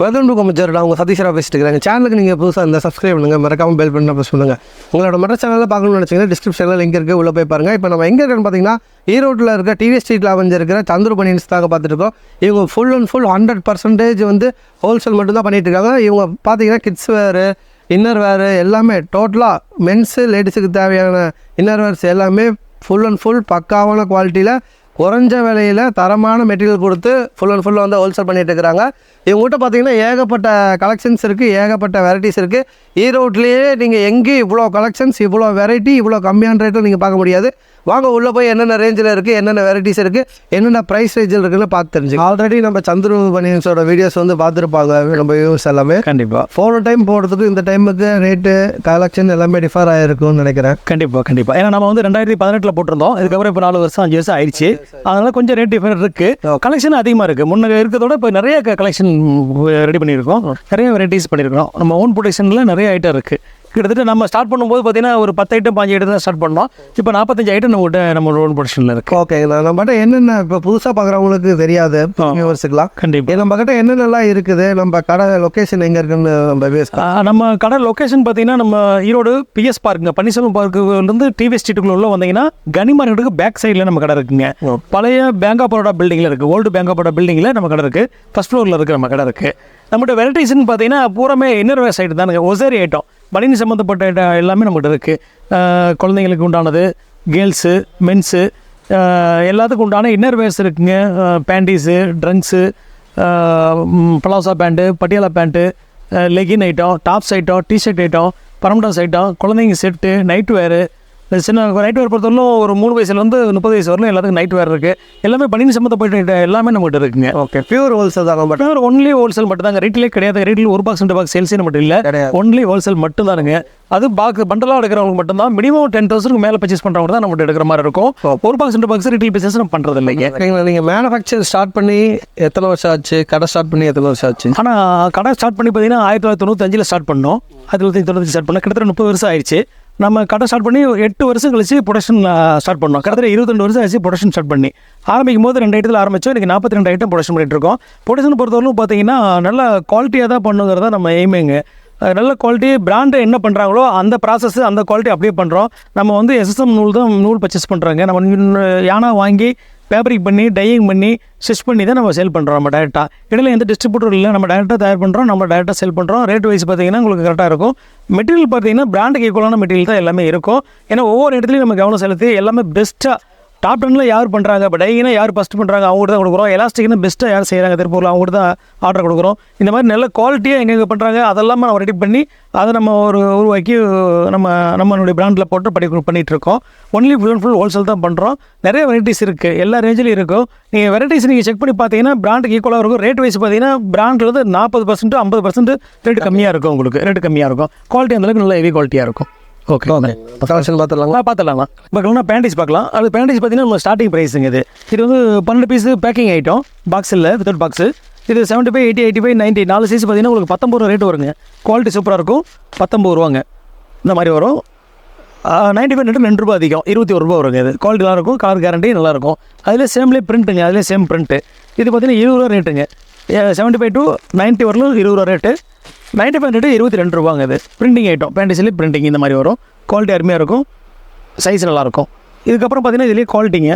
Welcome to கமச்சர் அவங்க சதீஷ்ரா பேசிட்டு இருக்காங்க சேனலுக்கு நீங்கள் புதுசாக இந்த சப்ஸ்கிரைப் பண்ணுங்கள் மறக்காமல் பெல் பண்ண ப்ரெஸ் பண்ணுங்கள் உங்களோட மற்ற சேனலில் பார்க்கணும்னு நினச்சிங்கன்னா டிஸ்கிரிப்ஷனில் லிங்க் இருக்குது உள்ளே போய் பாருங்கள் இப்போ நம்ம எங்கே இருக்கோன்னு பார்த்தீங்கன்னா ஈரோட்டில் இருக்க டிவி ஸ்ட்ரீட்டில் அமைஞ்சிருக்கிற சந்துரு பனியன்ஸ் தாங்க இவங்க full and full hundred percentage வந்து ஹோல்சேல் மட்டும்தான் பண்ணிகிட்டு இருக்காங்க. இவங்க பார்த்தீங்கன்னா கிட்ஸ் வேறு இன்னர் வேறு எல்லாமே டோட்டலாக மென்ஸு லேடிஸுக்கு தேவையான இன்னர் வேர்ஸ் எல்லாமே ஃபுல் அண்ட் ஃபுல் பக்காவான குவாலிட்டியில் குறைஞ்ச விலையில் தரமான மெட்டீரியல் கொடுத்து ஃபுல் அண்ட் ஃபுல்லாக வந்து ஹோல்சேல் பண்ணிகிட்டு இருக்கிறாங்க. இவங்ககிட்ட பார்த்தீங்கன்னா ஏகப்பட்ட கலெக்ஷன்ஸ் இருக்குது ஏகப்பட்ட வெரைட்டிஸ் இருக்குது ஈரோட்லேயே நீங்கள் எங்கேயும் இவ்வளோ கலெக்ஷன்ஸ் இவ்வளோ வெரைட்டி இவ்வளோ கம்மியான ரேட்டில் நீங்கள் பார்க்க முடியாது. வாங்க உள்ளே போய் என்னென்ன ரேஞ்சில் இருக்குது என்னென்ன வெரைட்டிஸ் இருக்குது என்னென்ன ப்ரைஸ் ரேஞ்சில் இருக்குன்னு பார்த்து தெரிஞ்சு ஆல்ரெடி நம்ம சந்துரு பனியன்ஸோட வீடியோஸ் வந்து பார்த்துருப்பாங்க நம்ம வியூஸ் எல்லாமே. கண்டிப்பாக போன டைம் போகிறதுக்கு இந்த டைமுக்கு ரேட்டு கலெக்ஷன் எல்லாமே டிஃபர் ஆகிருக்கும்னு நினைக்கிறேன். கண்டிப்பாக கண்டிப்பாக ஏன்னா நம்ம வந்து ரெண்டாயிரத்தி பதினெட்டில் போட்டிருந்தோம். இதுக்கப்புறம் இப்போ நாலு வருஷம் அஞ்சு வருஷம் ஆயிடுச்சு. அதனால கொஞ்சம் ரேட் டிஃபரெண்ட் இருக்குது கலெக்ஷன் அதிகமாக இருக்குது முன்ன இருக்கிறதோட இப்போ நிறைய கலெக்ஷன் ரெடி பண்ணியிருக்கோம். நிறைய வெரைட்டிஸ் பண்ணியிருக்கோம் நம்ம ஓன் ப்ரொடக்ஷனில் நிறைய ஐட்டம் இருக்குது கிட்டத்தட்ட நம்ம ஸ்டார்ட் பண்ணும்போது பார்த்தீங்கன்னா ஒரு பத்து ஐட்டம் பாஞ்சு ஐட்டம் தான் ஸ்டார்ட் பண்ணோம். இப்போ நாற்பத்தஞ்சு ஐட்டம் நம்மகிட்ட நம்ம ஓன் ப்ரொடக்ஷனில் இருக்குது ஓகேங்களா நம்மகிட்ட என்னென்ன இப்போ புதுசாக பார்க்குறவங்களுக்கு தெரியாது. வியூவர்ஸுக்கலாம் கண்டிப்பாக நம்ம கிட்ட என்னென்னலாம் இருக்குது? நம்ம கடை லொக்கேஷன் எங்கே இருக்குன்னு நம்ம நம்ம கடை லொக்கேஷன் பார்த்தீங்கன்னா நம்ம ஈரோடு பிஎஸ் பார்க்குங்க பன்னீர்செல்வம் பார்க்குலேருந்து டிவி ஸ்ட்ரீட்டுக்குள்ள உள்ள வந்தீங்கன்னா கனி மார்க்கெட்டுக்கு பேக் சைடில் நம்ம கடை இருக்குங்க. பழைய பேங்க் ஆஃப் பரோடா பில்டிங்கில் இருக்குது ஓல்டு பேங்க் ஆஃப் பரோடா பில்டிங்கில் நம்ம கடை இருக்குது ஃபஸ்ட் ஃப்ளோரில் இருக்கிற நம்ம கடை இருக்குது நம்மகிட்ட வெரைட்டிஸ்னு பார்த்தீங்கன்னா பூராமே இன்னர்வேர் சைடு தானுங்க. ஒசேரி ஐட்டம் பனினி சம்மந்தப்பட்ட ஐட்டம் எல்லாமே நம்மகிட்ட இருக்குது குழந்தைங்களுக்கு உண்டானது கேர்ள்ஸு மென்ஸு எல்லாத்துக்கும் உண்டான இன்னர்வேர்ஸ் இருக்குங்க. Panties trunks palazzo pant Patiala pant legging item tops item t shirt item bermudas item குழந்தைங்க செட்டு நைட் வேரு சின்ன நைட் வேர் பொறுத்தவரைக்கும் ஒரு மூணு வயசுலேருந்து முப்பது வயசு வரலும் எல்லாத்துக்கும் நைட் வேர் இருக்குது எல்லாமே பனினி சம்மந்தப்பட்ட எல்லாமே நம்மகிட்ட இருக்குங்க. ஓகே பியூர் ஹோல்சேல் தான் பட் பட் ஒன்லி ஹோல்சேல் மட்டும் தாங்க ரீட்டிலே கிடையாது. ரீட்டில் ஒரு பாக்ஸ் ரெண்டு பாக்ஸ் சேல்ஸே மட்டும் இல்லை. ஒன்லி ஹோல்சேல் மட்டும் தானுங்க அது பாக்ஸ் பண்டலாக எடுக்கிறவங்களுக்கு மட்டும்தான். மினிமம் டென் தௌசண்ட்க்கு மேலே பர்ச்சேஸ் பண்ணுறவங்க தான் நம்மகிட்ட எடுக்கிற மாதிரி இருக்கும். ஒரு பாக்ஸ் ரெண்டு பாக்ஸ் ரீட்டில் பிசினஸ் நம்ம பண்ணுறது இல்லைங்க. நீங்கள் மேனுஃபேக்சர் ஸ்டார்ட் பண்ணி எத்தனை வருஷம் ஆச்சு? கடை ஸ்டார்ட் பண்ணி எத்தனை வருஷம் ஆச்சு? ஆனால் கடை ஸ்டார்ட் பண்ணி பார்த்தீங்கன்னா ஆயிரத்தி தொள்ளாயிரத்தி தொண்ணூத்தஞ்சில் ஸ்டார்ட் பண்ணோம். ஆயிரத்தி தொள்ளாயிரத்தி தொண்ணூற்றி ஸ்டார்ட் பண்ணோம். கிட்டத்தட்ட முப்பது வருஷம் ஆயிடுச்சு. நம்ம கடை ஸ்டார்ட் பண்ணி எட்டு வருஷம் கழிச்சு ப்ரொடக்ஷன் ஸ்டார்ட் பண்ணோம். கிட்டத்தட்ட இருபத்தெண்டு வருஷம் ஆச்சு ப்ரொடக்ஷன் ஸ்டார்ட் பண்ணி. ஆரம்பிக்கும் போது ரெண்டு ஐட்டத்தில் ஆரம்பிச்சோம். இன்றைக்கி நாற்பத்தி ரெண்டு ஐட்டம் ப்ரொடக்ஷன் பண்ணிட்டு இருக்கோம். ப்ரொடக்ஷன் பொறுத்தவரைக்கும் பார்த்தீங்கன்னா நல்ல குவாலிட்டியாக தான் பண்ணுங்கிறத நம்ம எய்மேங்க நல்ல குவாலிட்டி பிராண்டு என்ன பண்ணுறாங்களோ அந்த ப்ராசஸ் அந்த குவாலிட்டி அப்படியே பண்ணுறோம் நம்ம வந்து எஸ்எஸ்எம் நூல் தான் நூல் பர்ச்சேஸ் பண்ணுறாங்க நம்ம யானா வாங்கி ஃபேப்ரிக் பண்ணி டையிங் பண்ணி ஸ்டிச் பண்ணி தான் நம்ம சேல் பண்ணுறோம் நம்ம டேரெக்டாக இடையில எந்த டிஸ்ட்ரிபியூட்டர் இல்லை நம்ம டேரெக்டாக தயார் பண்ணுறோம் நம்ம டேரெக்டாக சேல் பண்ணுறோம் ரேட் வைஸ் பார்த்தீங்கன்னா உங்களுக்கு கரெக்டாக இருக்கும். மெட்டீரியல் பார்த்தீங்கன்னா பிராண்டுக்கு ஈக்குவலான மெட்டீரியல் தான் எல்லாமே இருக்கும். ஏன்னா ஒவ்வொரு இடத்துலையும் நம்ம கவனம் செலுத்தி எல்லாமே பெஸ்ட்டாக டாப் டெனில் யார் பண்ணுறாங்க இப்போ டையினா யார் ஃபஸ்ட் பண்ணுறாங்க அவங்ககிட்ட தான் கொடுக்குறோம். எலாஸ்டிக்னா பெஸ்ட்டாக யார் செய்கிறாங்க திருப்பூரில்? அவங்ககிட்ட தான் ஆர்டர் கொடுக்குறோம். இந்த மாதிரி நல்ல குவாலிட்டியாக எங்கெங்கே பண்ணுறாங்க அதெல்லாம் நம்ம ரெடி பண்ணி அதை நம்ம ஒரு உருவாக்கி நம்ம நம்மளுடைய பிராண்டில் போட்டு படி பண்ணிகிட்டு இருக்கோம் only full and full wholesale தான் பண்ணுறோம் நிறைய வெரைட்டிஸ் இருக்குது எல்லா ரேஞ்சிலும் இருக்கும். நீங்கள் வெரைட்டிஸ் நீங்கள் செக் பண்ணி பார்த்தீங்கன்னா பிராண்டுக்கு ஈக்குவலாக இருக்கும். ரேட் வைஸ் பார்த்தீங்கன்னா பிராண்டில் வந்து நாற்பது பர்சன்ட் ஐம்பது பர்சன்ட் ரேட்டு கம்மியாக இருக்கும் உங்களுக்கு. ரேட் கம்மியாக இருக்கும். குவாலிட்டி அந்தளவுக்கு நல்ல ஹெவி குவாலிட்டியாக இருக்கும். ஓகே கலெக்ஷன் பார்த்துடலாமா? பார்க்கலாம்னா பேண்டிஸ் பார்க்கலாம். அது பேண்டிஸ் பார்த்தீங்கன்னா நம்ம ஸ்டார்டிங் ப்ரைஸுங்க இது. இது வந்து பன்னெண்டு பீஸ் பேக்கிங் ஐட்டம் பாக்ஸ் இல்லை வித்தவுட் பாக்ஸு இது seventy five eighty eighty five ninety நாலு சைஸ் பார்த்தீங்கன்னா உங்களுக்கு பத்தொம்பது ரூபா ரேட் வருங்க. குவாலிட்டி சூப்பராக இருக்கும். பத்தொம்பது ரூபாங்க. இந்த மாதிரி வரும். நைன்ட்டி ஃபைவ் ரெண்டு ரெண்டு ரூபா அதிகம். இருபத்தி ஒரு ரூபா வருங்க இது. குவாலிட்டி நல்லா இருக்கும். கலர் கேரண்டி நல்லாயிருக்கும் அதில் சேம்லேயே பிரிண்ட்டுங்க அதிலே சேம் பிரிண்ட்டு இது பார்த்தீங்கன்னா இருபது ரூபா ரேட்டுங்க செவன்ட்டி ஃபைவ் டு நைன்ட்டி வரலும் இருபது ரூபா ரேட்டு நைன்ட்டி ஃபைவ் ஹண்ட்ரட் இருபத்தி ரெண்டு ரூபாங்க இது. பிரிண்டிங் ஐட்டம் பேண்டிஸ்லேயே பிரிண்டிங் இந்த மாதிரி வரும். குவாலிட்டி அருமையாக இருக்கும். சைஸ் நல்லாயிருக்கும் இதுக்கப்புறம் பார்த்தீங்கன்னா இதுலேயே குவாலிட்டிங்க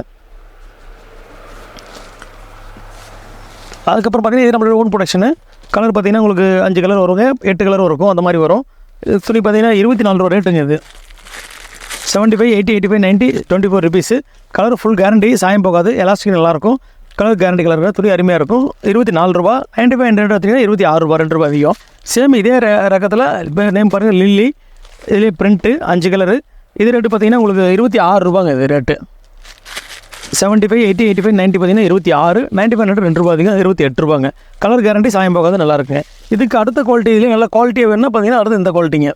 அதுக்கப்புறம் பார்த்தீங்கன்னா இது நம்மளோட ஓன் ப்ரொடக்ஷனு கலர் பார்த்தீங்கன்னா உங்களுக்கு அஞ்சு கலர் வருங்க எட்டு கலர் இருக்கும் அந்த மாதிரி வரும். இது துணி பார்த்தீங்கன்னா இருபத்தி நாலு ரூபா ரேட்டுங்க இது. Seventy five eighty eighty five ninety twenty four rupees colour full guarantee சாயம் போகாது எலாஸ்டிக் நல்லாயிருக்கும் கலர் கேரண்டி கலர் துணி அருமையாக இருக்கும். இருபத்தி நாலு ரூபா நைன்ட்டி ஃபைவ் ஹண்ட்ரட் பார்த்தீங்கன்னா இருபத்தி ஆறு ரூபா ரெண்டு ரூபா அதிகம். சேம் இதே ர- ரகத்தில் இப்போ நேம் பாருங்கள் லில்லி இதுலேயே பிரிண்ட்டு அஞ்சு கலரு இது ரேட்டு பார்த்தீங்கன்னா உங்களுக்கு இருபத்தி ஆறு ரூபாங்க இது rate seventy five eighty eighty five ninety பார்த்தீங்கன்னா இருபத்தி ஆறு நைன்ட்டி ஃபைவ் ஹண்ட்ரட் ரெண்டு ரூபா அதிகம் இருபத்தி எட்டு ரூபாங்க. கலர் கேரண்டி சாயம் போகாது நல்லா இருக்குங்க. இதுக்கு அடுத்த குவாலிட்டி இதுலேயும் நல்ல குவாலிட்டியாக வேணும்னா பார்த்தீங்கன்னா அடுத்து இந்த குவாலிட்டிங்க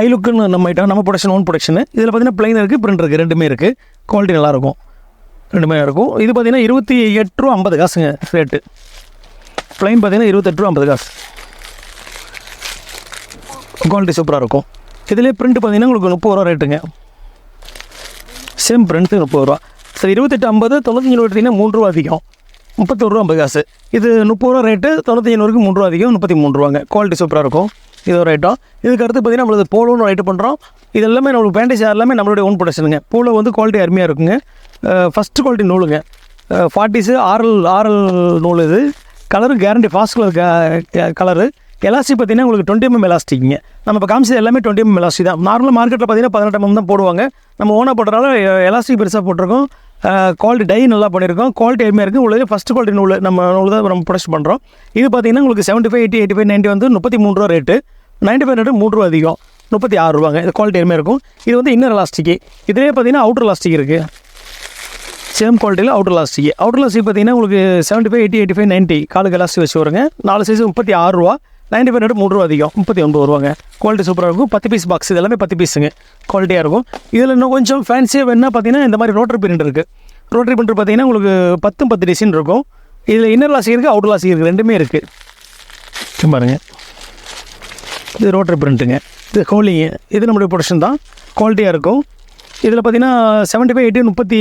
ஐலுக்குன்னு நம்ம ஐட்டம் நம்ம ப்ரொடக்ஷன் ஓன் ப்ரொடக்ஷனு இதில் பார்த்தீங்கன்னா பிளைன் இருக்குது பிரிண்ட் இருக்குது ரெண்டுமே இருக்குது குவாலிட்டி நல்லாயிருக்கும் ரெண்டுமே இருக்கும். இது பார்த்தீங்கன்னா இருபத்தி எட்டு ரூபா ஐம்பது காசுங்க ரேட்டு ப்ளைன் பார்த்தீங்கன்னா இருபத்தெட்டு ரூபா ஐம்பது காசு. குவாலிட்டி சூப்பராக இருக்கும். இதுலேயே பிரிண்ட் பார்த்தீங்கன்னா உங்களுக்கு முப்பது ரூபா ரேட்டுங்க சேம் பிரிண்ட்டு முப்பது ரூபா. சரி இருபத்தெட்டு ஐம்பது தொண்ணூத்தஞ்சு ரூபா எடுத்தீங்கன்னா மூணு ரூபா அதிகம். முப்பத்தொரு ரூபா ஐம்பது காசு. இது முப்பது ரூபா ரேட்டு தொண்ணூற்றி ஐநூறுக்கு மூணு ரூபா அதிகம் முப்பத்தி மூணு ரூபாங்க. குவாலிட்டி சூப்பராக இருக்கும். இது ஒரு ஐட்டம் இதுக்கு அடுத்து பார்த்தீங்கன்னா நம்மளது போலோன்னு ஐட்டம் பண்ணுறோம் இது எல்லாமே நம்மளுக்கு பேண்டேஜ் எல்லாமே நம்மளுடைய ஓன் ப்ரொடக்ஷனுங்க போலோ வந்து குவாலிட்டி அருமையாக இருக்குங்க. First quality நூலுங்க. ஃபார்ட்டிஸு ஆரல் ஆரல் நூல் இது. Colour guarantee fast colour colour elastic பார்த்தீங்கன்னா உங்களுக்கு டுவெண்ட்டி எம்எம் எலாஸ்டிக்குங்க நம்ம இப்போ காமிச்சது எல்லாமே டுவெண்ட்டி எம்எம் எலாஸ்டிக் தான். நார்மலாக மார்க்கெட்டில் பார்த்தீங்கன்னா பதினெட்டு எம்எம் தான் போடுவாங்க. நம்ம ஓனாக போடுறதால எலாஸ்டிக் பெருசாக போட்டிருக்கோம். குவாலிட்டி டை நல்லா பண்ணியிருக்கோம். குவாலிட்டி எதுவுமே இருக்குது உங்களுக்கு ஃபஸ்ட் குவாலிட்டி நூல். நம்ம நூல் தான் நம்ம ப்ரொடக்ட் பண்ணுறோம் இது பார்த்தீங்கன்னா உங்களுக்கு seventy five eighty eighty five ninety வந்து முப்பத்தி மூணு ரூபா ரேட்டு நைன்ட்டி ஃபைவ் ரேட்டு மூணு ரூபா அதிகம். முப்பத்தி ஆறு ரூபாங்க. இது குவாலிட்டி எதுவுமே இருக்கும். இது வந்து இன்னர் எலாஸ்டிக் இதுலேயே பார்த்தீங்கன்னா அவுட்டர் எலாஸ்டிக் இருக்குது சேம் குவாலிட்டியில் அவுட்டர் லாஸ்டிக் அவுட்டர் லாஸ்டிக் பார்த்தீங்கன்னா உங்களுக்கு seventy five eighty eighty five ninety காலுக்கு எலாஸ்டிக் வச்சு வருங்க. நாலு சைஸ் முப்பத்தி ஆறு ரூபா. நைன்ட்டி ஃபைவ் மூணு ரூபா அதிகம். முப்பத்தி ஒன்பது ரூபாங்க குவாலிட்டி சூப்பராக இருக்கும். பத்து பீஸ் பாக்ஸ் இது எல்லாமே பத்து பீஸுங்க குவாலிட்டியாக இருக்கும். இதில் இன்னும் கொஞ்சம் ஃபேன்சியாக வேணால் பார்த்தீங்கன்னா இந்த மாதிரி ரோட்டரி பிரிண்ட் இருக்குது ரோட்டரி பிரிண்ட் பார்த்தீங்கன்னா உங்களுக்கு பத்தும் பத்து டிசைன் இருக்கும். இதில் இன்னர் லாஸ்டிக் இருக்குது அவுட்டர் லாஸ்டிக் இருக்குது ரெண்டுமே இருக்குது சும்மா பாருங்க. இது ரோட்டரி பிரிண்ட்டுங்க இது கோலிங்க இது நம்மளுடைய ப்ரொடக்ஷன் தான். குவாலிட்டியாக இருக்கும். இதில் பார்த்தீங்கன்னா செவன்ட்டி ஃபைவ் எயிட்டி முப்பத்தி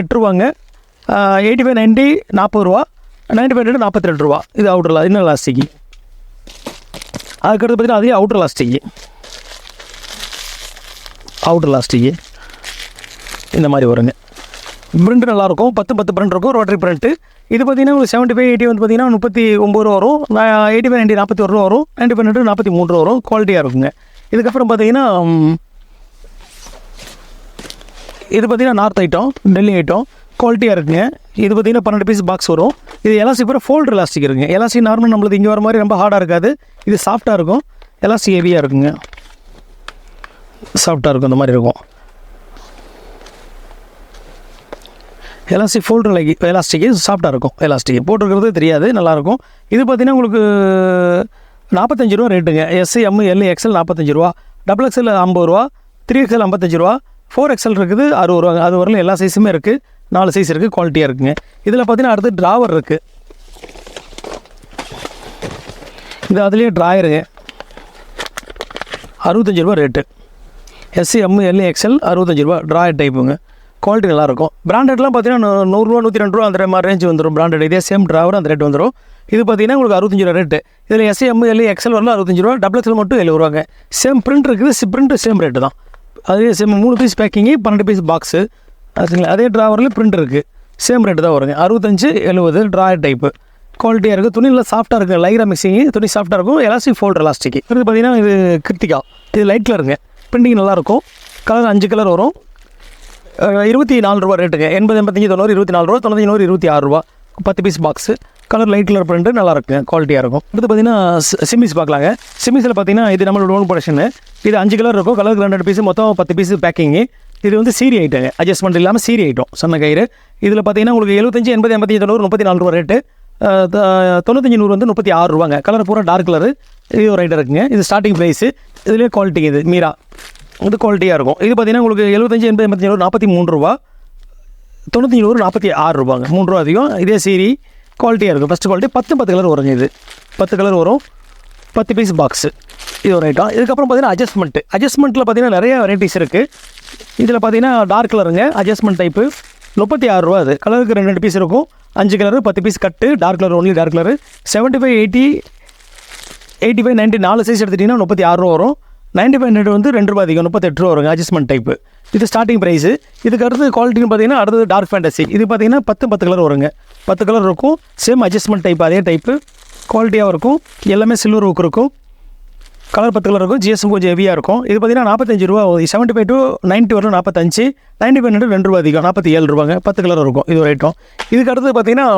எட்டு ரூபாங்க எயிட்டி ஃபைவ் நைன்ட்டி நாற்பது ரூபா. நைன்ட்டி ஃபைவ் நாற்பத்தி ரெண்டு ரூபா. இது அவுட்டர் லா இன்னும் லாஸ்டிக்கு அதுக்கடுத்து பார்த்தீங்கன்னா அதே அவுட்டர் லாஸ்டிக்கு அவுட்டர் லாஸ்டிக்கு இந்த மாதிரி வருங்க. பிரிண்ட் நல்லாயிருக்கும் பத்து பத்து பிரிண்ட் இருக்கும். ரோட்டரி பிரிண்ட்டு இது பார்த்தீங்கன்னா உங்களுக்கு செவன்ட்டி ஃபைவ் எயிட்டி வந்து பார்த்தீங்கன்னா முப்பத்தி ஒம்பது ரூபா வரும். எயிட்டி ஃபைவ் நைன்ட்டி நாற்பத்தி ஒரு ரூபா வரும். நைன்ட்டி ஃபைவ் நைன்ட்டி நாற்பத்தி மூணு ரூபா வரும். குவாலிட்டியாக இருக்குங்க. இதுக்கப்புறம் பார்த்தீங்கன்னா இது பார்த்தீங்கன்னா நார்த் ஐட்டம் டெல்லி ஐட்டம் குவாலிட்டியாக இருக்குங்க. இது பார்த்தீங்கன்னா பன்னெண்டு பீஸ் பாக்ஸ் வரும். இது எலாசி பூரா ஃபோல்டர் எலாஸ்டிக் இருக்குங்க. எலாசி நார்மல் நம்மளுக்கு இங்கே வர மாதிரி ரொம்ப ஹார்டாக இருக்காது. இது சாஃப்டாக இருக்கும். எலாசி ஹெவியாக இருக்குங்க. சாஃப்டாக இருக்கும் இந்த மாதிரி இருக்கும். எலாசி ஃபோல்டர் லைக் எலாஸ்டிக்கு சாஃப்டாக இருக்கும். எலாஸ்டிக் போட்டிருக்கிறது தெரியாது நல்லாயிருக்கும் இது பார்த்தீங்கன்னா உங்களுக்கு நாற்பத்தஞ்சு ரூபா ரேட்டுங்க எஸ்சி எம் எல் எக்ஸ்எல் நாற்பத்தஞ்சு ரூபா. டபுள் எக்ஸ்எல் ஐம்பது ரூபா. த்ரீ எக்ஸ்எல் ஐம்பத்தஞ்சு ரூபா. ஃபோர் எக்ஸ்எல் இருக்குது அறுபது ரூபா அது வரலும் எல்லா சைஸுமே இருக்குது நாலு சைஸ் இருக்குது குவாலிட்டியாக இருக்குங்க. இதில் பார்த்தீங்கன்னா அடுத்து ட்ராவர் இருக்குது இது அதுலேயே ட்ராயருங்க அறுபத்தஞ்சு ரூபா rate S C M L XL அறுபத்தஞ்சி ரூபா ட்ராயர் டைப்புங்க குவாலிட்டி நல்லாயிருக்கும் பிராண்டட்லாம் பார்த்தீங்கன்னா நூறுரூவா நூற்றி ரெண்டு ரூபா அந்த மாதிரி ரேஞ்ச் வந்துடும் பிராண்டட் இதே சேம் ட்ராவர் அந்த ரேட் வந்துடும் இது பார்த்தீங்கன்னா உங்களுக்கு அறுபத்தஞ்சு ரூபா ரேட்டு இதில் எஸ்சி எம் எல் எக்ஸ்எல் வரலாம் அறுபத்தஞ்சு ரூபா டபுள் எக்ஸ்எல் மட்டும் எழுபது ரூபாங்க. சேம் பிரிண்ட் இருக்குது சி பிரிண்ட் சேம் ரேட்டு தான். அதே சேம் மூணு பீஸ் பேக்கிங்கு பன்னெண்டு பீஸ் பாக்ஸு அதுங்களா அதே ட்ராவரில் பிரிண்ட் இருக்குது சேம் ரேட்டு தான் வருங்க. அறுபத்தஞ்சு எழுபது ட்ராயர் டைப்பு குவாலிட்டியாக இருக்குது துணி நல்லா சாஃப்ட்டாக இருக்குது லைரா மிக்சிங்கு துணி சாஃப்ட்டாக இருக்கும். எலாஸ்டிக் ஃபோல்டர் எலாஸ்டிக் இது பார்த்தீங்கன்னா இது கிருத்திகா இது லைட் கலருங்க பிரிண்டிங் நல்லாயிருக்கும் கலர் அஞ்சு கலர் வரும். இருபத்தி நாலு ரூபா ரேட்டுங்க எண்பது எண்பத்தஞ்சு தொண்ணூறு இருபத்தி நாலு ரூபா. தொண்ணூற்றி நூறு இருபத்தி ஆறு ரூபா. பத்து piece box colour light colour print நல்லாயிருக்கும் குவாலிட்டியாக இருக்கும். அடுத்து பார்த்தீங்கன்னா சிமிஸ் பார்க்கலாங்க. சிமிஸில் பார்த்தீங்கன்னா இது நம்மளோட ஓன் ப்ரொடக்ஷனு இது அஞ்சு கலர் இருக்கும். கலருக்கு ரெண்டு பீஸ் மொத்தம் பத்து பீஸ் பேக்கிங்கு இது வந்து சீரி ஐட்டங்க அட்ஜஸ்ட்மெண்ட் இல்லாமல் சீரி ஐட்டம் சொன்ன கயிறு. இதில் பார்த்தீங்கன்னா உங்களுக்கு எழுபத்தஞ்சு எண்பது எண்பத்தஞ்சு தொண்ணூறு முப்பத்தி நாலு ரூபா ரேட்டு தொண்ணூத்தஞ்சு நூறு வந்து முப்பத்தி ஆறு ரூபாங்க. கலர் பூரா டார்க் கலரு இது ஒரு ஐட்டம் இருக்குங்க. இது ஸ்டார்டிங் ப்ரைஸு இதுலேயே குவாலிட்டி இது மீரா. இது குவாலிட்டியாக இருக்கும். இது பார்த்தீங்கன்னா உங்களுக்கு எழுபத்தஞ்சு எண்பது எண்பத்தஞ்சு நாற்பத்தி மூணு ரூபா. தொண்ணூற்றி நூறு நாற்பத்தி ஆறு ரூபாங்க. மூணு ரூபா அதிகம். இதே சீரி குவாலிட்டியாக இருக்கும் ஃபஸ்ட்டு குவாலிட்டி பத்து பத்து கலர் வருங்க இது. பத்து கலர் வரும். பத்து பீஸ் பாக்ஸு இது ஒரு ஐட்டம் இதுக்கப்புறம் பார்த்தீங்கன்னா அட்ஜஸ்ட்மெண்ட்டு அட்ஜஸ்ட்மெண்ட்டில் பார்த்தீங்கன்னா நிறைய வெரைட்டிஸ் இருக்குது இதில் பார்த்தீங்கன்னா டார்க் கலருங்க அட்ஜஸ்ட்மெண்ட் டைப்பு முப்பத்தி ஆறு ரூபா அது. கலருக்கு ரெண்டு ரெண்டு பீஸ் இருக்கும். அஞ்சு கலரு பத்து பீஸ் கட்டு dark colour only dark colour seventy five eighty eighty five ninety நாலு சைஸ் எடுத்துட்டிங்கன்னா முப்பத்தி ஆறு ரூபா வரும். நைன்ட்டி ஃபைவ் ஹண்ட்ரட் வந்து ரெண்டு ரூபா அதிகம் முப்பத்தெட்டு ரூபா வருங்க அட்ஜஸ்ட்மெண்ட் டைப்பு இது ஸ்டார்டிங் ப்ரைஸு இதுக்கு அடுத்து குவாலிட்டின்னு பார்த்தீங்கன்னா அடுத்தது டார்க் ஃபேண்டசி இது பார்த்தீங்கன்னா பத்து பத்து கலர் வருங்க. பத்து கலர் இருக்கும் சேம் அட்ஜஸ்ட்மெண்ட் டைப் அதே டைப்பு குவாலிட்டியாக இருக்கும் எல்லாமே சில்வர் ஒர்க் இருக்கும். கலர் பத்து கலர் இருக்கும் ஜிஎஸ்எம் கொஞ்சம் ஹெவியாக இருக்கும். இது பார்த்தீங்கன்னா நாற்பத்தஞ்சு ரூபா செவன்ட்டி ஃபைவ் டு நைன்ட்டி வரும் நாற்பத்தஞ்சு நைன்ட்டி ஃபைவ் ஹண்ட்ரட் ரெண்டு ரூபா அதிகம் நாற்பத்தி ஏழு ரூபாங்க பத்து கலர் இருக்கும் இது ஒரு ஐட்டம் இதுக்கு அடுத்து பார்த்தீங்கன்னா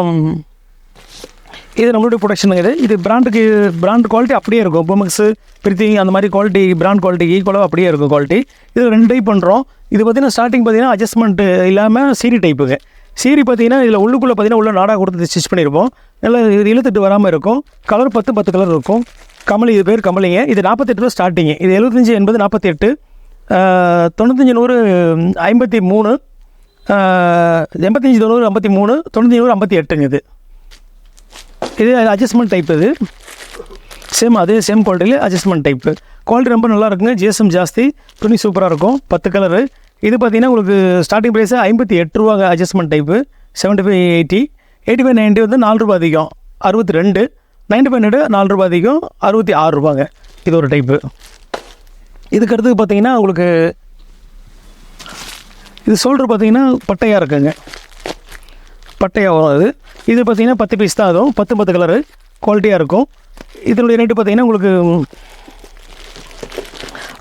இது நம்மளுடைய ப்ரொடக்ஷன் இது. இது பிராண்டுக்கு பிராண்ட் குவாலிட்டி அப்படியே இருக்கும். பொமக்ஸு பிரித்தி அந்த மாதிரி குவாலிட்டி பிராண்ட் குவாலிட்டி ஈக்குவலாக அப்படியே இருக்கும் குவாலிட்டி இது ரெண்டு டைப் பண்ணுறோம் இது பார்த்தீங்கன்னா ஸ்டார்டிங் பார்த்தீங்கன்னா அட்ஜஸ்ட்மெண்ட் இல்லாமல் சீரி டைப்புங்க சீரி பார்த்தீங்கன்னா இதில் உள்ளுக்குள்ளே பார்த்திங்கன்னா உள்ள நாடாக கொடுத்து ஸ்டிச் பண்ணியிருப்போம் நல்லா இது இழுத்துட்டு வராமல் இருக்கும். கலர் பத்து பத்து கலர் இருக்கும். கமலி இது பேர் கமலிங்க. இது நாற்பத்தெட்டு ரூபா ஸ்டார்டிங்கு இது எழுபத்தஞ்சி எண்பது நாற்பத்தெட்டு தொண்ணூத்தஞ்சு நூறு ஐம்பத்தி மூணு. எண்பத்தஞ்சு தொண்ணூறு ஐம்பத்தி மூணு. தொண்ணூற்றி நூறு ஐம்பத்தி எட்டுங்க இது. இது அட்ஜஸ்ட்மெண்ட் டைப் இது. சேம் அதே சேம் குவாலிட்டியில் அட்ஜஸ்ட்மெண்ட் டைப்பு குவாலிட்டி ரொம்ப நல்லா இருக்குங்க. ஜிஎஸ்எம் ஜாஸ்தி. துணி சூப்பராக இருக்கும். பத்து கலரு இது பார்த்தீங்கன்னா உங்களுக்கு ஸ்டார்டிங் ப்ரைஸு ஐம்பத்தி எட்டு ரூபாங்க adjustment type seventy five eighty eighty five ninety வந்து நாலு ரூபா அதிகம். அறுபத்தி ரெண்டு. நைன்ட்டி ஃபைவ் ஹண்ட்ரடு நாலு ரூபா அதிகம். அறுபத்தி ஆறு ரூபாங்க. இது ஒரு டைப்பு இதுக்கடுத்து பார்த்தீங்கன்னா உங்களுக்கு இது ஷோல்டர் பார்த்தீங்கன்னா பட்டையாக இருக்குங்க. பட்டையாக வரும் அது. இது பார்த்தீங்கன்னா பத்து பீஸ் தான் அதுவும். பத்து பத்து கலரு குவாலிட்டியாக இருக்கும். இதனுடைய ரேட்டு பார்த்தீங்கன்னா உங்களுக்கு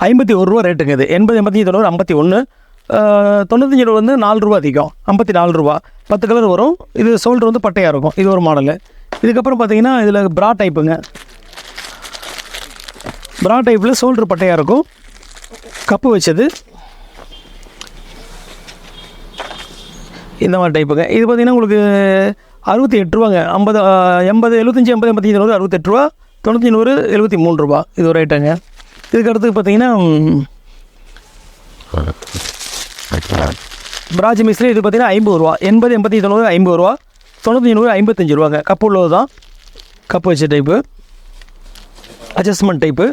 ஐம்பத்தி ஒரு ரூபா ரேட்டுங்க இது. எண்பது எண்பத்தஞ்சு தொண்ணூறு ஐம்பத்தி ஒன்று தொண்ணூத்தஞ்சு ரூபா வந்து நாலு ரூபா அதிகம். ஐம்பத்தி நாலு ரூபா. பத்து கலர் வரும். இது சோல்டர் வந்து பட்டையாக இருக்கும். இது ஒரு மாடலு இதுக்கப்புறம் பார்த்தீங்கன்னா இதில் ப்ரா டைப்புங்க ப்ரா டைப்பில் சோல்டர் பட்டையாக இருக்கும். கப்பு வச்சது. இந்த மாதிரி டைப்புங்க இது பார்த்திங்கன்னா உங்களுக்கு அறுபத்தி எட்டு ரூபாங்க ஐம்பது எண்பது எழுபத்தஞ்சி எண்பது எண்பத்தஞ்சு நூறு அறுபத்தெட்டு ரூபா தொண்ணூற்றி நூறு எழுபத்தி மூணு ரூபா. இது ஒரு ஐட்டங்க இதுக்கு அடுத்து பார்த்தீங்கன்னா பிராஜ் மிஸ்ரி இது பார்த்தீங்கன்னா ஐம்பது ரூபா. எண்பது எண்பத்தி தொண்ணூறு ஐம்பது ரூபா. தொண்ணூற்றி நூறு ஐம்பத்தஞ்சு ரூபாங்க. கப்பு உள்ளது தான். கப்பு வச்ச டைப்பு அட்ஜஸ்ட்மெண்ட் டைப்பு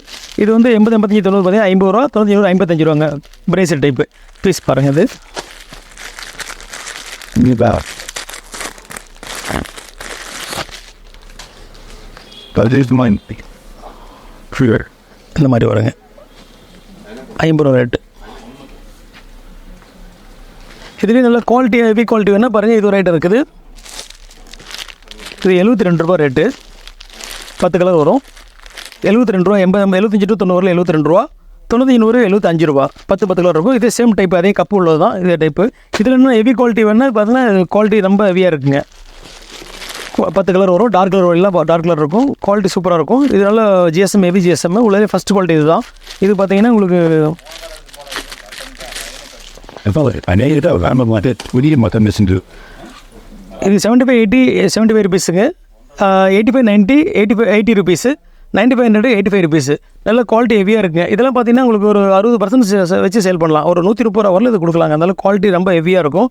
இது வந்து எண்பது எண்பத்தஞ்சு தொண்ணூறு பார்த்தீங்கன்னா ஐம்பது ரூபா. தொண்ணூற்றி நூறு ஐம்பத்தஞ்சு ரூபாங்க. பிரேசல் டைப்பு ப்ளீஸ் பாருங்கள் இது. That இந்த மாதிரி வருங்க. ஐம்பது ரூபா ரேட்டு இதுலேயும் நல்ல குவாலிட்டி ஹெவி குவாலிட்டி வேணால் பாருங்கள் இது ஒரு ரேட் இருக்குது. இது எழுபத்தி ரெண்டு ரூபா ரேட்டு பத்து கலர் வரும். எழுபத்தி ரெண்டு ரூபா எண்பது எழுபத்தஞ்சி டு தொண்ணூறுல எழுபத்தி ரெண்டு ரூபா. தொண்ணூற்றி நூறு எழுபத்தஞ்சு ரூபா. பத்து பத்து கலர் இருக்கும். இதே சேம் டைப் அதே கப்பு உள்ளது தான் இதே டைப்பு இதில் இன்னும் ஹெவி குவாலிட்டி வேணால் பார்த்தீங்கன்னா குவாலிட்டி ரொம்ப ஹெவியாக இருக்குங்க. பத்து கலர் வரும். டார்க் கலர் எல்லாம் டார்க் கலர் இருக்கும். குவாலிட்டி சூப்பராக இருக்கும். இதனால ஜிஎஸ்எம் ஹெவி ஜிஎஸ்எம் உள்ளே ஃபஸ்ட் குவாலிட்டி இதுதான். இது பார்த்தீங்கன்னா உங்களுக்கு. இது seventy five eighty seventy five ருபீஸுங்க eighty five ninety eighty five eighty rupees ninety five hundred eighty five rupees நல்ல குவாலிட்டி ஹெவியாக இருக்குங்க இதெல்லாம் பார்த்தீங்கன்னா உங்களுக்கு ஒரு அறுபது பர்சன்ட் வச்சு சேல் பண்ணலாம். ஒரு நூற்றி முப்பது ரூபா வரல இது கொடுக்கலாங்க. அதனால குவாலிட்டி ரொம்ப ஹெவியாக இருக்கும்.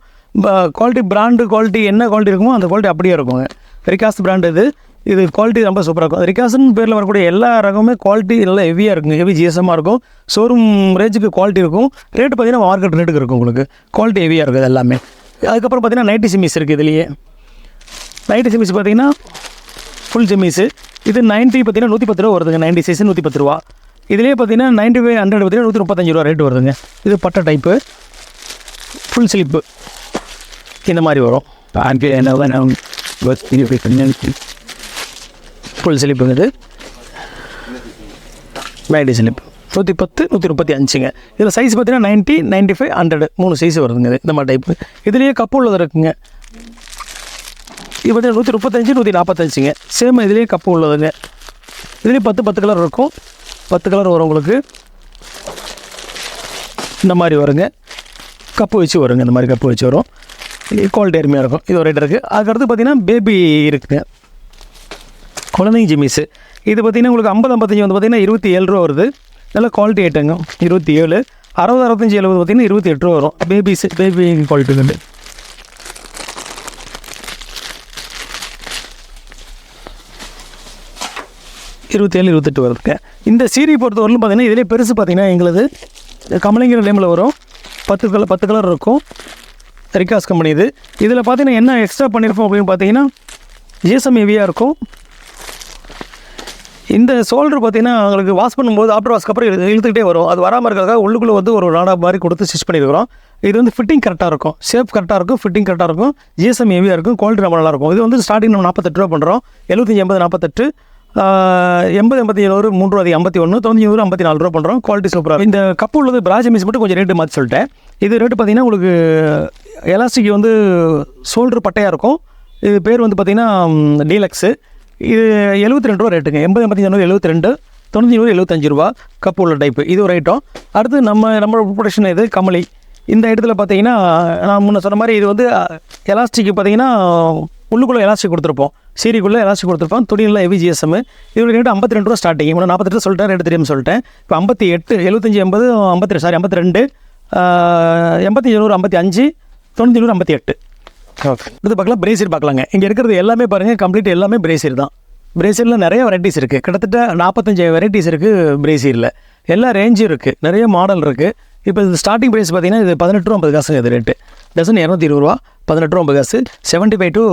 குவாலிட்டி பிராண்டு குவாலிட்டி என்ன குவாலிட்டி இருக்குமோ அந்த குவாலிட்டி அப்படியே இருக்குங்க. ரிகாஸ் பிராண்ட் இது. இது குவாலிட்டி ரொம்ப சூப்பராக இருக்கும். ரிகாஸ்னு பேரில் வரக்கூடிய எல்லா ரகமுமே குவாலிட்டி நல்லா ஹெவியாக இருக்கும். ஹெவி ஜிஎஸ்எம்மாக இருக்கும். ஷோரூம் ரேஞ்சுக்கு குவாலிட்டி இருக்கும். ரேட்டு பார்த்தீங்கன்னா மார்க்கெட் ரேட்டுக்கு இருக்கும் உங்களுக்கு. குவாலிட்டி ஹெவியாக இருக்குது எல்லாமே. அதுக்கப்புறம் பார்த்தீங்கன்னா நைட்டி சிமிஸ் இருக்குது இதுலேயே. நைட்டி சிமிஸ் பார்த்தீங்கன்னா ஃபுல் ஜெமிஸு இது நைன்ட்டி பார்த்தீங்கன்னா நூற்றி பத்து ரூபா வருதுங்க. நைன்ட்டி சைஸ் நூற்றி பத்து ரூபா. இதுலேயே பார்த்தீங்கன்னா நைன்ட்டி ஃபைவ் ஹண்ட்ரட் பார்த்தீங்கன்னா நூற்றி முப்பத்தஞ்சு ரூபா ரேட்டு வருதுங்க. இது பட்டை டைப்பு ஃபுல் ஸ்லிப்பு இந்த மாதிரி வரும். ஃபுல் ஸ்லிப்புங்க இது. நைன்ட்டி ஸ்லிப் நூற்றி பத்து நூற்றி முப்பத்தி அஞ்சுங்க. இதில் சைஸ் பார்த்தீங்கன்னா நைன்ட்டி நைன்ட்டி ஃபைவ் ஹண்ட்ரட் மூணு சைஸ் வருதுங்க இது. இந்த மாதிரி டைப்பு இதுலேயே கப்பு உள்ளது இருக்குங்க. இது பார்த்தீங்கன்னா நூற்றி முப்பத்தஞ்சு நூற்றி நாற்பத்தஞ்சுங்க சேம் இதுலேயே கப்பு உள்ளதுங்க. இதுலேயும் பத்து பத்து கலர் இருக்கும். பத்து கலர் வரும் உங்களுக்கு. இந்த மாதிரி வருங்க. கப்பு வச்சு வருங்க. இந்த மாதிரி கப்பு வச்சு வரும். குவாலிட்டி அருமையாக இருக்கும். இது ஒரு ரேட் இருக்குது அதுக்கடுத்து பார்த்தீங்கன்னா பேபி இருக்குங்க. குழந்தைங்க ஜிமிஸு. இது பார்த்தீங்கன்னா உங்களுக்கு ஐம்பது ஐம்பத்தஞ்சு வந்து பார்த்தீங்கன்னா இருபத்தி ஏழு ரூபா வருது. நல்ல குவாலிட்டி ஐட்டங்க இருபத்தி ஏழு. அறுபது அறுபத்தஞ்சு எழுபது பார்த்தீங்கன்னா இருபத்தி எட்டு ரூபா வரும். பேபிஸ் பேபி குவாலிட்டி வந்து இருபத்தேழு இருபத்தெட்டு வருதுங்க. இந்த சீரி பொறுத்தவரையிலும் பார்த்தீங்கன்னா இதிலே பெருசு பார்த்தீங்கன்னா எங்களது கமலிங்கிற நேமில் வரும். பத்து கலர் பத்து கலர் இருக்கும். ரிகாஸ் கம்பெனி இது. இதில் பார்த்தீங்கன்னா என்ன எக்ஸ்ட்ரா பண்ணியிருப்போம் அப்படின்னு பார்த்தீங்கன்னா ஜிஎஸ்எம் ஹெவியாக இருக்கும். இந்த சோல்டர் பார்த்தீங்கன்னா உங்களுக்கு வாஷ் பண்ணும்போது ஆஃப்டர் வாஷ்க்கு அப்புறம் இழுத்துக்கிட்டே வரும். அது வராமல் இருக்கிறதுக்காக உள்ளுக்குள்ளே வந்து ஒரு நாடா மாதிரி கொடுத்து ஸ்டிச் பண்ணியிருக்கிறோம் இது வந்து ஃபிட்டிங் கரெக்டாக இருக்கும். ஷேப் கரெக்டாக இருக்கும் ஃபிட்டிங் கரெக்டாக இருக்கும் ஜிஎஸ்எம் ஹெவியாக இருக்கும் குவாலிட்டி ரொம்ப நல்லாயிருக்கும் இது வந்து ஸ்டார்டிங் நம்ம நாற்பத்தெட்டு ரூபா பண்ணுறோம் எழுபத்தஞ்சி எண்பது நாற்பத்தெட்டு எண்பது எண்பத்தி ஏழு மூன்று ரூபாய் ஐம்பத்தி ஒன்று தொண்ணூற்றி ஒரு ஐம்பத்தி நாலு ரூபா பண்ணுறோம் குவாலிட்டி சூப்பராக இந்த கப்பு உள்ளது பிராஜ் மிஸ் மட்டும் கொஞ்சம் ரேட்டு மாற்றி சொல்லிட்டேன். இது ரேட்டு பார்த்தீங்கன்னா உங்களுக்கு எலாஸ்டிக் வந்து ஷோல்டர் பட்டையாக இருக்கும். இது பேர் வந்து பார்த்தீங்கன்னா டீலக்ஸு இது எழுபத்தி ரெண்டு ரூபா ரேட்டுங்க எண்பது எண்பத்தஞ்சு எழுபத்தி ரெண்டு தொண்ணூற்றி நூறு எழுபத்தஞ்சு ரூபா கப்பு உள்ள டைப்பு இது ஒரு ஐட்டம் அடுத்து நம்ம நம்மளோட ப்ரொடக்ஷன் இது கமலி. இந்த இடத்துல பார்த்தீங்கன்னா நான் முன்ன சொன்ன மாதிரி இது வந்து எலாஸ்டிக்கு பார்த்தீங்கன்னா உள்ளுக்குள்ளே எலாஸ்டிக் கொடுத்துருப்போம். சீரிக்குள்ளே எலாஸ்டிக் கொடுத்துருப்போம். துணியில் ஹெவி ஜிஎஸ்எம் இதோட ரேட்டு ஐம்பத்தி ரெண்டு ரூபா ஸ்டார்டிங் இப்போ நாற்பத்தெட்டு சொல்லிட்டேன் ரேட்டு தெரியும் சொல்லிட்டேன். இப்போ ஐம்பத்தி எட்டு எழுபத்தஞ்சி எண்பது ஐம்பத்தி சாரி ஐம்பத்தி ரெண்டு எண்பத்தி நூறு ஐம்பத்தி அஞ்சு தொண்ணூற்றி நூறு ஐம்பத்தி எட்டு. ஓகே இது பார்க்கலாம் பிரேசியர் பார்க்கலாங்க. இங்கே இருக்கிறது எல்லாமே பாருங்கள் கம்ப்ளீட் எல்லாமே பிரேசியர் தான். பிரேசியரில் நிறைய வெரைட்டிஸ் இருக்குது கிட்டத்தட்ட நாற்பத்தஞ்சு வெரைட்டிஸ் இருக்குது பிரேசியரில் எல்லா ரேஞ்சும் இருக்குது நிறைய மாடல் இருக்குது இப்போ இது ஸ்டார்டிங் ப்ரைஸ் பார்த்தீங்கன்னா இது பதினெட்டு ரூபா ஐம்பது காசுங்க இது ரேட்டு டசன் இரநூத்தி இருபது ரூபா பதினெட்டு ரூபா ஐம்பது காசு. செவன்ட்டி ஃபைவ் டு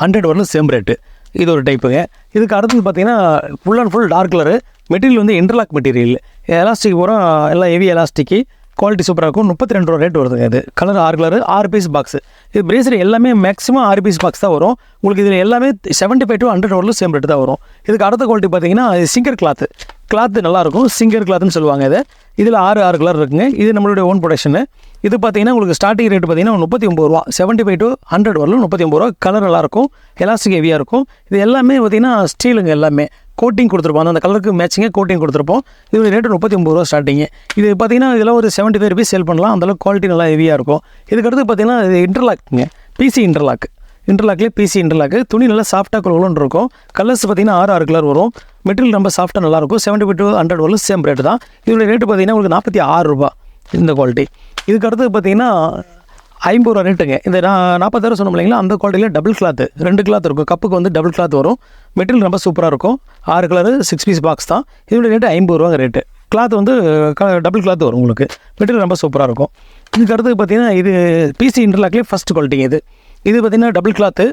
ஹண்ட்ரட் வரலும் சேம் ரேட்டு இது ஒரு டைப்புங்க இதுக்கு அடுத்தது பார்த்தீங்கன்னா full and full dark colour material வந்து இன்டர்லாக் மெட்டீரியல் எலாஸ்டிக் பூரா எல்லாம் ஹெவி எலாஸ்டிக்கு குவாலிட்டி சூப்பராக இருக்கும். முப்பத்தி ரெண்டு ரூபா ரேட் வருதுங்க இது. கலர் ஆறு கலர் ஆறு பீஸ் பாக்ஸ் இது பிரேசர் எல்லாமே மேக்ஸிமம் ஆறு பீஸ் பாக்ஸ் தான் வரும். உங்களுக்கு இதில் எல்லாமே செவன்ட்டி ஃபைவ் டு ஹண்ட்ரட் வரலும் சேம் ரேட் தான் வரும். இதுக்கு அடுத்த குவாலிட்டி பார்த்தீங்கன்னா சிங்கர் கிளாத்து கிளாத்து நல்லாயிருக்கும் சிங்கர் கிளாத்துன்னு சொல்லுவாங்க இது. இதில் ஆறு ஆறு கலர் இருக்குங்க. இது நம்மளுடைய ஓன் ப்ரொடக்ஷனு இது பார்த்தீங்கன்னா உங்களுக்கு ஸ்டார்டிங் ரேட் பார்த்தீங்கன்னா முப்பத்தி ஒம்பது ரூபா. செவன்ட்டி ஃபைவ் டு ஹண்ட்ரட் வரலும் முப்பத்தி ஒம்பது ரூபா. கலர் நல்லாயிருக்கும் எலாஸ்டிக் ஹெவியாக இருக்கும். இது எல்லாமே பார்த்தீங்கன்னா ஸ்டீலுங்க எல்லாமே. கோட்டிங் கொடுத்துருப்போம். அந்த கலருக்கு மேட்சிங்காக கோட்டிங் கொடுத்துருப்போம். இதோட ரேட்டு முப்பத்தி ஒம்பது ரூபா ஸ்டார்டிங்கு இது பார்த்தீங்கன்னா இதில் ஒரு செவன்ட்டி ஃபைவ் ருபீஸ் சேல் பண்ணலாம் அந்தளவுக்கு குவாலிட்டி நல்லா ஹெவியாக இருக்கும். இதுக்கடுத்து பார்த்தீங்கன்னா இது இன்டர்லாக்குங்க பிசி இன்டர்லாக் இன்டர்லாக்லேயே பிசி இன்டர்லாக்கு துணி நல்லா சாஃப்டாக குழுன்னு இருக்கும். கலர்ஸ் பார்த்தீங்கன்னா ஆறு ஆறு கலர் வரும். மெட்டீரியல் ரொம்ப சாஃப்டாக நல்லாயிருக்கும் செவன்ட்டி ஃபைவ் ஹண்ட்ரட் வரலும் சேம் ரேட்டு தான். இதோட ரேட்டு பார்த்தீங்கன்னா உங்களுக்கு நாற்பத்தி ஆறு ரூபா. இந்த குவாலிட்டி இதுக்கடுத்து பார்த்தீங்கன்னா ஐம்பது ரூபா ரேட்டுங்க இந்த நான் நாற்பத்தாயிரம் சொன்னோம் இல்லைங்களா? அந்த குவாலிட்டியில் டபுள் கிளாத்து ரெண்டு கிளாத் இருக்கும். கப்புக்கு வந்து டபுள் கிளாத் வரும். மெட்டீரியல் ரொம்ப சூப்பராக இருக்கும். ஆறு கலரு சிக்ஸ் பீஸ் பாக்ஸ் தான். இதோட ரேட்டு ஐம்பது ரூபாங்க ரேட்டு கிளாத் வந்து டபுள் கிளாத் வரும் உங்களுக்கு. மெட்டீரியல் ரொம்ப சூப்பராக இருக்கும். இதுக்கு அடுத்து பார்த்தீங்கன்னா இது பிசி இன்டர்லாக்லேயே ஃபஸ்ட் குவாலிட்டிங்க இது. இது பார்த்தீங்கன்னா டபுள் கிளாத்து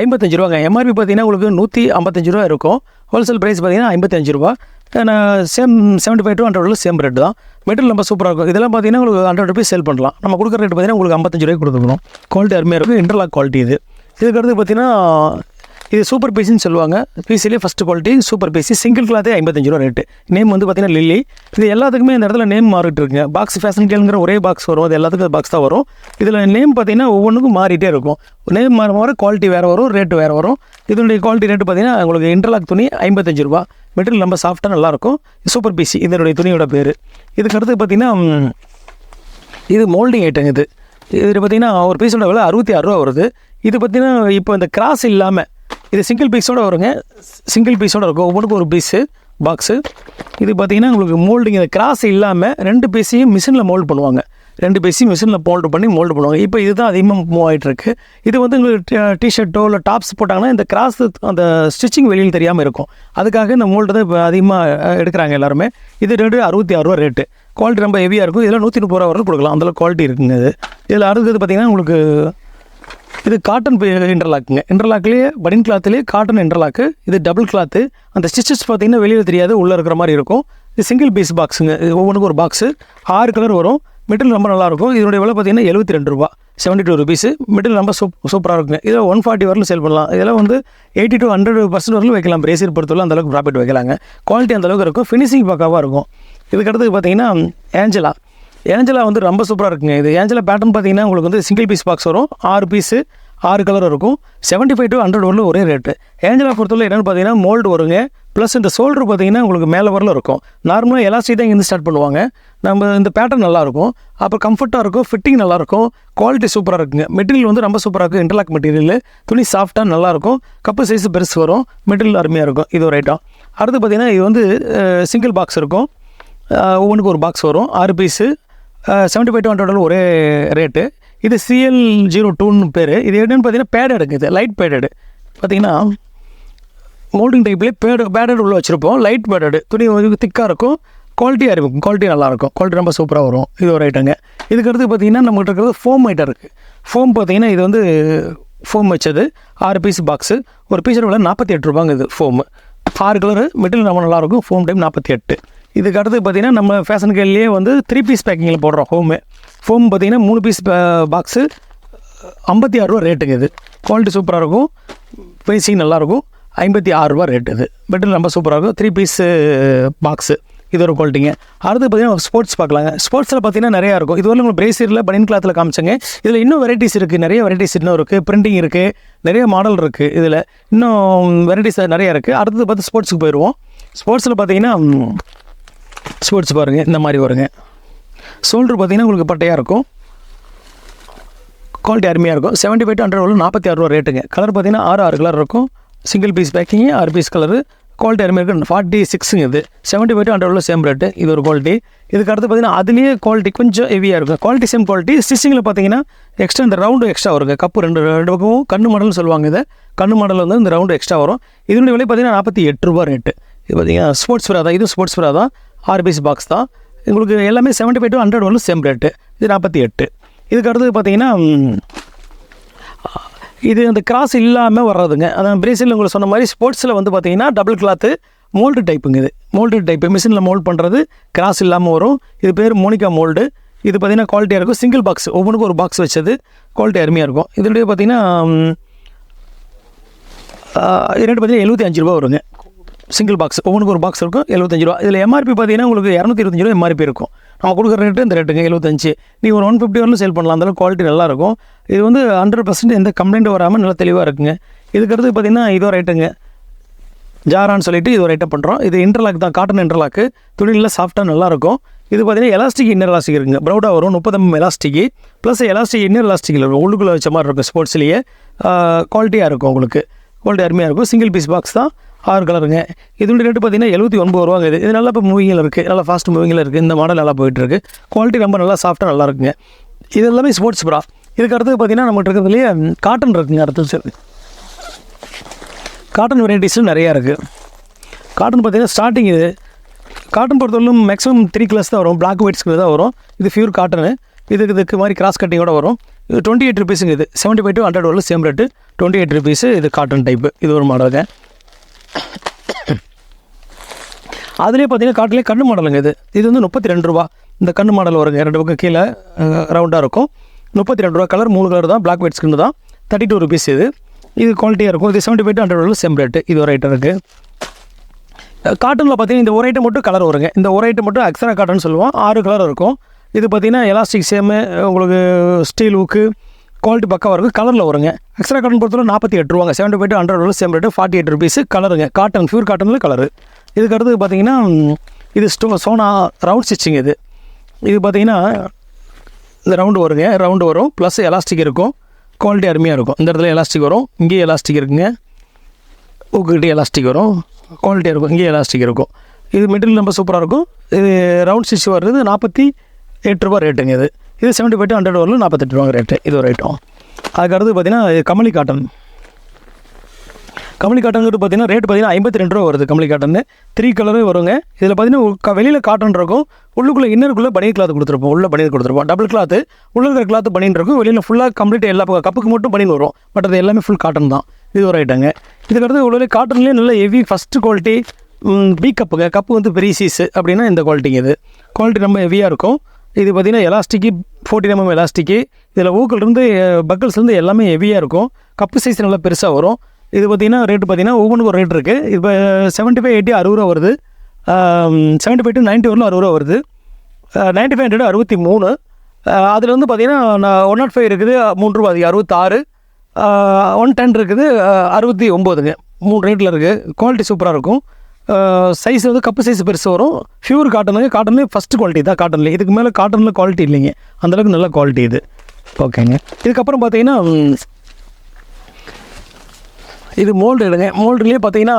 ஐம்பத்தஞ்சு ரூபாங்க. எம்ஆர்பி பார்த்தீங்கன்னா உங்களுக்கு நூற்றி ஐம்பத்தஞ்சு ரூபா இருக்கும். ஹோல்சேல் ப்ரைஸ் பார்த்தீங்கன்னா ஐம்பத்தஞ்சு ரூபா. Same seventy five to hundred same rate தான். மெட்டீரியல் ரொம்ப சூப்பராக இருக்கும். இதெல்லாம் பார்த்தீங்கன்னா உங்களுக்கு ஹண்ட்ரட் ருபீஸ் சேல் பண்ணலாம். நம்ம கொடுக்குற ரேட் பார்த்தீங்கன்னா உங்களுக்கு ஐம்பத்தஞ்சு ரூபாய்க்கு கொடுத்துக்கணும் குவாலிட்டி அருமையாக இருக்கும் இன்டர்லாக் குவாலிட்டி இது. இதுக்கடுத்து பார்த்தீங்கன்னா இது சூப்பர் பிசின்னு சொல்லுவாங்க. பிசிலே first quality super PC single கிளாத்தே ஐம்பத்தஞ்சு ரூபா ரேட்டு நேம் வந்து பார்த்தீங்கன்னா லில்லி இது எல்லாத்துக்குமே இந்த இடத்துல நேம் மாறிட்டு இருக்குங்க. பாக்ஸ் ஃபேஷன் கேளுங்கிற ஒரே பாக்ஸ் வரும். அது எல்லாத்துக்கும் பாக்ஸ் தான் வரும். இதில் நேம் பார்த்தீங்கன்னா ஒவ்வொன்றுக்கும் மாறிட்டே இருக்கும். நேம் மாற மாற குவாலிட்டி வேறு வரும் ரேட்டு வேறு வரும். இதனுடைய குவாலிட்டி ரேட்டு பார்த்தீங்கன்னா உங்களுக்கு இன்டர்லாக் துணி ஐம்பத்தஞ்சு ரூபா. மெட்டீரியல் ரொம்ப சாஃப்டாக நல்லாயிருக்கும் சூப்பர் பிசி இதனுடைய துணியோட பேர். இதுக்கு அடுத்து பார்த்தீங்கன்னா இது மோல்டிங் ஐட்டம் இது. இது பார்த்தீங்கன்னா ஒரு பீஸோட விலை அறுபத்தி ஆறு ரூபா வருது. இது பார்த்தீங்கன்னா இப்போ இந்த கிராஸ் இல்லாமல் இது சிங்கிள் பீஸோட வருங்க. சிங்கிள் பீஸோட இருக்கும் ஒவ்வொன்றுக்கும் ஒரு பீஸு பாக்ஸு இது பார்த்தீங்கன்னா உங்களுக்கு மோல்டிங் இந்த கிராஸ் இல்லாமல் ரெண்டு பீஸையும் மிஷினில் மோல்டு பண்ணுவாங்க. ரெண்டு பீஸையும் மிஷினில் மோல்டு பண்ணி மோல்டு பண்ணுவாங்க. இப்போ இதுதான் அதிகமாக மூவ் ஆகிட்டுருக்கு இது வந்து உங்களுக்கு டிஷர்ட்டோ இல்லை டாப்ஸ் போட்டாங்கன்னா இந்த கிராஸ் அந்த ஸ்டிச்சிங் வெளியில் தெரியாமல் இருக்கும். அதுக்காக இந்த மோல்டு தான் இப்போ அதிகமாக எடுக்கிறாங்க எல்லாருமே. இது ரெண்டு அறுபத்தி ஆறுரூவா ரேட்டு குவாலிட்டி ரொம்ப ஹெவியாக இருக்கும். இதில் நூற்றி முப்பது ரூபா வரைக்கும் கொடுக்கலாம். அந்தளவு குவாலிட்டி இருக்குங்க இது. இதில் அடுத்தது பார்த்தீங்கன்னா உங்களுக்கு இது காட்டன் இன்டர்லாக்குங்க இன்டர்லாக்லேயே பனின் கிளாத்லேயே காட்டன் இன்டர்லாக்கு இது டபுள் கிளாத்து அந்த ஸ்டிச்சஸ் பார்த்தீங்கன்னா வெளியில் தெரியாது உள்ளே இருக்கிற மாதிரி இருக்கும். இது சிங்கிள் பீஸ் பாக்ஸுங்க இது ஒவ்வொன்றுக்கும் ஒரு பாக்ஸு ஆறு கலர் வரும். மெட்டீரியல் ரொம்ப நல்லாயிருக்கும். இதனுடைய விலை பார்த்தீங்கன்னா எழுபத்தி ரெண்டு ரூபா. செவன்ட்டி டூ ருபீஸு மெட்டீரியல் ரொம்ப சூப் சூப்பராக இருக்குங்க. இதில் ஒன் ஃபார்ட்டி வரலும் சேல் பண்ணலாம். இதெல்லாம் வந்து எயிட்டி டு ஹண்ட்ரட் பர்சன்ட் வரலும் வைக்கலாம். பிரேசியர் பொறுத்தவரை அந்தளவுக்கு ப்ராஃபிட் வைக்கலாங்க. குவாலிட்டி அந்தளவுக்கு இருக்கும். ஃபினிஷிங் பக்காவாக இருக்கும். இதுக்கடுத்து பார்த்தீங்கன்னா ஏஞ்சலா ஏஞ்சலா வந்து ரொம்ப சூப்பராக இருக்குங்க. இது ஏஞ்சலா பேட்டர்ன் பார்த்தீங்கன்னா உங்களுக்கு வந்து சிங்கிள் பீஸ் பாக்ஸ் வரும். ஆறு பீஸு ஆறு கலர் இருக்கும். செவன்ட்டி ஃபைவ் டு ஹண்ட்ரட் வரலும் ஒரே ரேட்டு ஏஞ்சலா பொறுத்தவரை என்னென்னு பார்த்தீங்கன்னா மோல்டு வருங்க. ப்ளஸ் இந்த ஷோல்டர் பார்த்தீங்கன்னா உங்களுக்கு மேலே வரல இருக்கும். நார்மலாக எலாஸ்டிக் தான் இங்கேருந்து ஸ்டார்ட் பண்ணுவாங்க. நம்ம இந்த பேட்டர்ன் நல்லாயிருக்கும் அப்புறம் கம்ஃபர்ட்டாக இருக்கும். ஃபிட்டிங் நல்லாயிருக்கும் குவாலிட்டி சூப்பராக இருக்குங்க. மெட்டீரியல் வந்து ரொம்ப சூப்பராக இருக்கும் இன்டர்லாக் மெட்டீரியல் துணி சாஃப்ட்டாக நல்லாயிருக்கும் கப்பு சைஸ் பெருசு வரும். மெட்டீரியல் அருமையாக இருக்கும். இது ஒரு ஐட்டம் அடுத்து பார்த்தீங்கன்னா இது வந்து சிங்கிள் பாக்ஸ் இருக்கும். ஒவ்வொன்றுக்கு ஒரு பாக்ஸ் வரும். ஆறு piece seventy five to hundred ஒரே ரேட்டு இது சிஎல் ஜீரோ டூன்னு பேர். இது என்னென்னு பார்த்தீங்கன்னா பேடடுங்க இது லைட் பேடடு பார்த்தீங்கன்னா மோல்டிங் டைப்லேயே பேடு பேடட் உள்ளே வச்சுருப்போம். லைட் பேடடு துணி திக்காக இருக்கும். குவாலிட்டியாக இருக்கும். குவாலிட்டி நல்லாயிருக்கும் குவாலிட்டி ரொம்ப சூப்பராக வரும். இது ஒரு ஐட்டங்க இதுக்கு அடுத்து பார்த்தீங்கன்னா நம்மகிட்ட இருக்கிறது ஃபோம் ஐட்டம் இருக்குது ஃபோம் பார்த்திங்கன்னா இது வந்து ஃபோம் வச்சது. ஆறு பீஸ் பாக்ஸு ஒரு பீஸோட விலை நாற்பத்தி எட்டு ரூபாங்க இது ஃபோமு ஆறு கலரு மெட்டீரியல் ரொம்ப நல்லாயிருக்கும் ஃபோம் டைம் நாற்பத்தி எட்டு. இதுக்கு அடுத்து பார்த்தீங்கன்னா நம்ம ஃபேஷன் கேர்லேயே வந்து த்ரீ பீஸ் பேக்கிங்கில் போடுறோம் ஹோமு ஃபோம் பார்த்தீங்கன்னா மூணு பீஸ் பாக்ஸு ஐம்பத்தி ஆறுரூவா ரேட்டுங்க இது. குவாலிட்டி சூப்பராக இருக்கும். பேசிங் நல்லாயிருக்கும் ஐம்பத்தி ஆறு ரூபா ரேட் இது. மெட்டீரியல் ரொம்ப சூப்பராக இருக்கும். த்ரீ பீஸு பாக்ஸு இது ஒரு குவாலிட்டிங்க அடுத்து பார்த்தீங்கன்னா ஸ்போர்ட்ஸ் பார்க்கலாங்க. ஸ்போர்ட்ஸில் பார்த்தீங்கன்னா நிறையா இருக்கும். இது வந்து உங்களுக்கு பிரேசியரில் பனின் கிளாத்தில் காமிச்சங்க. இதில் இன்னும் வெரைட்டிஸ் இருக்குது நிறைய வெரைட்டிஸ் இன்னும் இருக்குது பிரிண்டிங் இருக்குது நிறைய மாடல் இருக்குது இதில். இன்னும் um, வெரைட்டிஸ் நிறையா இருக்குது அடுத்தது பார்த்து ஸ்போர்ட்ஸுக்கு போயிடுவோம் ஸ்போர்ட்ஸில் பார்த்தீங்கன்னா ஸ்போர்ட்ஸ் பாருங்கள் இந்த மாதிரி வருங்க. ஷோல்டர் பார்த்தீங்கன்னா உங்களுக்கு பட்டையாக இருக்கும். குவாலிட்டி அருமையாக இருக்கும். செவன்ட்டி ஃபைவ் டு ஹண்ட்ரட் உள்ள நாற்பத்தி ஆறு ரூபா ரேட்டுங்க கலர் பார்த்தீங்கன்னா ஆறு ஆறு கலர் இருக்கும். சிங்கிள் பீஸ் பேக்கிங் ஆறு பீஸ் கலரு குவாலிட்டி அருமையாக இருக்கும். ஃபார்ட்டி சிக்ஸுங்க இது. செவன்ட்டி ஃபைவ் டு ஹண்ட்ரட் உள்ள சேம் ரேட்டு இது ஒரு குவாலிட்டி இதுக்கு அடுத்து பார்த்தீங்கன்னா அதுலேயே குவாலிட்டி கொஞ்சம் ஹெவியாக இருக்கும். குவாலிட்டி சேம் குவாலிட்டி ஸ்டிச்சிங்கில் பார்த்தீங்கன்னா எக்ஸ்ட்ரா இந்த ரவுண்டு எக்ஸ்ட்ரா வருங்க. கப்பு ரெண்டு ரெண்டு பக்கமும் கண்ணு மாடல்னு சொல்லுவாங்க இதை. கண்ணு மாடல் வந்து இந்த ரவுண்டு எக்ஸ்ட்ரா வரும். இதனுடைய விலை பார்த்தீங்கன்னா நாற்பத்தி எட்டு ரூபா ரேட்டு இது பார்த்தீங்கன்னா ஸ்போர்ட்ஸ் ஃபிரா தான். இதுவும் ஸ்போர்ட்ஸ் ஃபிரா தான். ஆர்பிசி பாக்ஸ் தான். உங்களுக்கு எல்லாமே செவன்ட்டி ஃபைவ் டு ஹண்ட்ரட் ஒன்று சேம் ரேட்டு இது நாற்பத்தி எட்டு. இதுக்கு அடுத்தது பார்த்தீங்கன்னா இது அந்த கிராஸ் இல்லாமல் வர்றதுங்க. அதான் பிரேசில் உங்களுக்கு சொன்ன மாதிரி ஸ்போர்ட்ஸில் வந்து பார்த்தீங்கன்னா டபுள் கிளாத்து மோல்டு டைப்புங்க இது. மோல்டு டைப்பு மிஷினில் மோல்ட் பண்ணுறது கிராஸ் இல்லாமல் வரும். இது பேர் மோனிகா மோல்டு இது பார்த்தீங்கன்னா குவாலிட்டியாக இருக்கும். சிங்கிள் பாக்ஸ் ஒவ்வொன்றுக்கும் ஒரு பாக்ஸ் வச்சது. குவாலிட்டி அருமையாக இருக்கும். இதனுடைய பார்த்தீங்கன்னா இது ரேட்டு பார்த்தீங்கன்னா எழுபத்தி அஞ்சு ரூபா வருங்க. சிங்கிள் பாக்ஸ் ஒவ்வொன்றுக்கு ஒரு பாக்ஸ் இருக்கும் எழுபத்தஞ்சு ரூபா. இதில் எம்ஆர்பி பார்த்தீங்கன்னா உங்களுக்கு இரநூத்தி இருபத்தஞ்சு ரூபா எம்ஆர்பி இருக்கும். நம்ம கொடுக்குற ரேட்டு இந்த ரேட்டுங்க எழுபத்தஞ்சு. நீ ஒரு ஒன் ஃபிஃப்டி வரலும் சேல் பண்ணலாம். அந்தளவுக்கு குவாலிட்டி நல்லா இருக்கும் இது வந்து ஹண்ட்ரட் பர்சன்ட் எந்த கம்ப்ளைண்ட்டும் வராமல் நல்லா தெளிவாக இருக்குங்க. இதுக்கடுத்து பார்த்தீங்கன்னா இதோ ரைட்டுங்க ஜாரான்னு சொல்லிட்டு இது ஒரு ஐட்டம் பண்ணுறோம் இது இன்டர்லாக் தான் காட்டன் இன்டர்லாக்கு துணியில் சாஃப்டாக நல்லாயிருக்கும். இது பார்த்தீங்கன்னா எலாஸ்டிக் இன்னர் எலாஸ்டிக் இருக்குங்க. ப்ரௌடாக வரும் முப்பத்தம் எலாஸ்டிக்கு ப்ளஸ் எலாஸ்டிக் இன்னர் எலாஸ்டிக் இருக்கும். உள்ளுக்குள்ளே வச்ச மாதிரி இருக்கும் ஸ்போர்ட்ஸ்லேயே குவாலிட்டியாக இருக்கும் உங்களுக்கு. குவாலிட்டி அருமையாக இருக்கும். சிங்கிள் பீஸ் பாக்ஸ் தான். ஆறு கலருங்க இதோட ரேட்டு பார்த்தீங்கன்னா எழுபத்தி ஒன்பது ரூபாங்க. இது இது நல்லா இப்போ மூவிங்கில் இருக்குது நல்லா ஃபாஸ்ட் மூவிங்கில் இருக்குது இந்த மாடல் நல்லா போயிட்டுருக்கு. குவாலிட்டி ரொம்ப நல்லா சாஃப்ட்டாக நல்லா இருக்குங்க. இது எல்லாமே ஸ்போர்ட்ஸ் ப்ரா இதுக்கு அடுத்தது பார்த்தீங்கன்னா நம்மகிட்ட இருக்கிறதுலையே காட்டன் இருக்குங்க. அடுத்தது சரி. காட்டன் வெரைட்டிஸும் நிறையா இருக்குது காட்டன் பார்த்தீங்கன்னா ஸ்டார்டிங் இது. காட்டன் பொறுத்தவரைக்கும் மேக்ஸிமம் த்ரீ கலர்ஸ் தான் வரும். பிளாக் ஒயிட்ஸ்க்கு தான் வரும். இது ஃபியூர் காட்டனு இதுக்கு இதுக்கு மாதிரி கிராஸ் கட்டிங்கோட வரும். இது டுவெண்ட்டி எயிட் ருபீஸுங்க இது. செவன்ட்டி ஃபைவ் டு ஹண்ட்ரட் வரல same rate twenty eight rupees இது காட்டன் டைப்பு இது ஒரு மாடலுங்க அதுலேயே பார்த்தீங்கன்னா காட்டிலே கண்ணு மாடலுங்க இது. இது வந்து முப்பத்தி ரெண்டு ரூபா. இந்த கண்ணு மாடல் வருங்க ரெண்டு பக்கம் கீழே ரவுண்டாக இருக்கும். முப்பத்தி ரெண்டு ரூபா கலர் மூணு கலர் தான். பிளாக் ஒயிட் ஸ்கின் தான். தேர்ட்டி டூ ருபீஸ் இது. இது குவாலிட்டியாக இருக்கும். இது செவன்ட்டி ஃபைவ் ஹண்ட்ரட் வரல செம் ரேட்டு இது ஒரு ஐட்டம் இருக்குது காட்டனில் பார்த்தீங்கன்னா இந்த ஒரு ஐட்டம் மட்டும் கலர் வருங்க. இந்த ஒரு ஐட்டம் மட்டும் அக்ஸரா காட்டன் சொல்லுவோம். ஆறு கலர் இருக்கும். இது பார்த்தீங்கன்னா எலாஸ்டிக் சேமு உங்களுக்கு ஸ்டீல் ஊக்கு குவாலிட்டி பக்கம் இருக்கும் கலரில் வருங்க. எக்ஸ்ட்ரா காட்டன் பொறுத்தவரை நாற்பத்தி எட்டு ரூபாங்க. செவன்டி ஃபைவ் ஹண்ட்ரட் ரூபா same rate forty eight rupees கலருங்க காட்டன் ஃபியூர் காட்டனில் கலரு இதுக்கு அடுத்து பார்த்தீங்கன்னா இது ஸ்டோ சோனா ரவுண்ட் ஸ்டிச்சிங் இது. இது பார்த்தீங்கன்னா இந்த ரவுண்டு வருங்க. ரவுண்டு வரும். ப்ளஸ் எலாஸ்டிக் இருக்கும். குவாலிட்டி அருமையாக இருக்கும். இந்த இடத்துல எலாஸ்டிக் வரும். இங்கேயும் எலாஸ்டிக் இருக்குங்க. ஊக்குக்கிட்டே எலாஸ்டிக் வரும். குவாலிட்டியாக இருக்கும். இங்கேயும் எலாஸ்டிக் இருக்கும். இது மெட்டீரியல் ரொம்ப சூப்பராக இருக்கும். இது ரவுண்ட் ஸ்டிச் வர்றது நாற்பத்தி எட்டு ரூபா ரேட்டுங்க இது. இது செவன்ட்டி ஃபைவ் ஹண்ட்ரட் வரலும் நாற்பத்தெட்டு ரூபா ரேட்டு இது ஒரு ஐட்டம் அதுக்கு அடுத்து பார்த்தீங்கன்னா இது கமலி காட்டன். கமலி காட்டனுங்கிறது பார்த்தீங்கன்னா ரேட் பார்த்தீங்கன்னா ஐம்பத்தி ரெண்டு ரூபா வருது கமலி காட்டன் த்ரீ கலரே வருங்க. இதில் பார்த்தீங்கன்னா வெளியில் காட்டன் இருக்கும். உள்ளுக்குள்ளே இன்னருக்குள்ளே பனியன் கிளாத் கொடுத்துருப்போம். உள்ள பனியன் கொடுத்துருப்போம். டபுள் கிளாத்து உள்ள இருக்கிற கிளாத் பனியன் இருக்கும். வெளியில் ஃபுல்லாக கம்ப்ளீட் எல்லா பக்கம் கப்புக்கு மட்டும் பனியன் வரும். பட் அது எல்லாமே ஃபுல் காட்டன் தான். இது ஒரு ஐட்டங்க இதுக்கடுத்து உள்ள காட்டன்லேயே நல்ல ஹெவி ஃபஸ்ட்டு குவாலிட்டி பி கப்புங்க கப்பு வந்து பெரிய சீஸு அப்படின்னா இந்த குவாலிட்டிங்க இது. குவாலிட்டி ரொம்ப ஹெவியாக இருக்கும். இது பார்த்தீங்கன்னா எலாஸ்டிக்கு ஃபோர்ட்டின் எம்எம் எலாஸ்டிக்கு இதில் ஊக்கள்லேருந்து பக்கல்ஸ்லேருந்து எல்லாமே ஹெவியாக இருக்கும். கப்பு சைஸ் நல்லா பெருசாக வரும். இது பார்த்தீங்கன்னா ரேட்டு பார்த்தீங்கன்னா ஒவ்வொன்றுக்கும் ஒரு ரேட் இருக்குது இப்போ செவன்ட்டி ஃபைவ் எயிட்டி அறுபது ரூபா வருது. செவன்ட்டி ஃபைவ் டு நைன்ட்டி வரலும் அறுபது ரூபா வருது. நைன்ட்டி ஃபைவ் ஹண்ட்ரட் அறுபத்தி மூணு. அதில் வந்து பார்த்தீங்கன்னா ஒன் நாட் ஃபைவ் oh இருக்குது மூணு ரூபா அதிகம் அறுபத்தாறு. ஒன் டென் இருக்குது அறுபத்தி ஒம்போதுங்க. மூணு ரேட்டில் இருக்குது குவாலிட்டி சூப்பராக இருக்கும். சைஸ் வந்து கப்பு சைஸ் பெருசு வரும். ஃபியூர் காட்டனுங்க காட்டன்லேயே ஃபஸ்ட்டு குவாலிட்டி தான் காட்டன்லேயே இதுக்கு மேலே காட்டனில் குவாலிட்டி இல்லைங்க. அந்தளவுக்கு நல்ல குவாலிட்டி இது. ஓகேங்க இதுக்கப்புறம் பார்த்தீங்கன்னா இது மோல்டு எடுங்க. மோல்டுலேயே பார்த்தீங்கன்னா